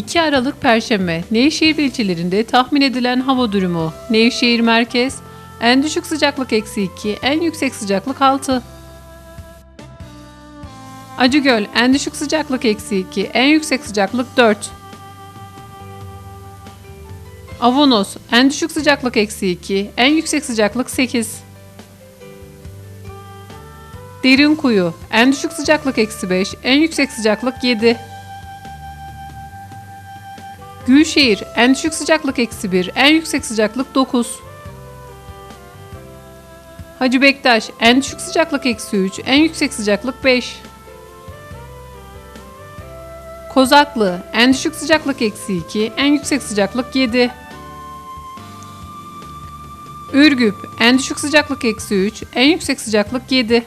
2 Aralık Perşembe Nevşehir ilçelerinde tahmin edilen hava durumu. Nevşehir merkez en düşük sıcaklık eksi 2 en yüksek sıcaklık 6 Acıgöl en düşük sıcaklık eksi 2 en yüksek sıcaklık 4 Avanos en düşük sıcaklık eksi 2 en yüksek sıcaklık 8 Derinkuyu en düşük sıcaklık eksi 5 en yüksek sıcaklık 7 Gülşehir en düşük sıcaklık eksi 1 en yüksek sıcaklık 9 Hacı Bektaş en düşük sıcaklık eksi 3 en yüksek sıcaklık 5 Kozaklı en düşük sıcaklık eksi 2 en yüksek sıcaklık 7 Ürgüp en düşük sıcaklık eksi 3 en yüksek sıcaklık 7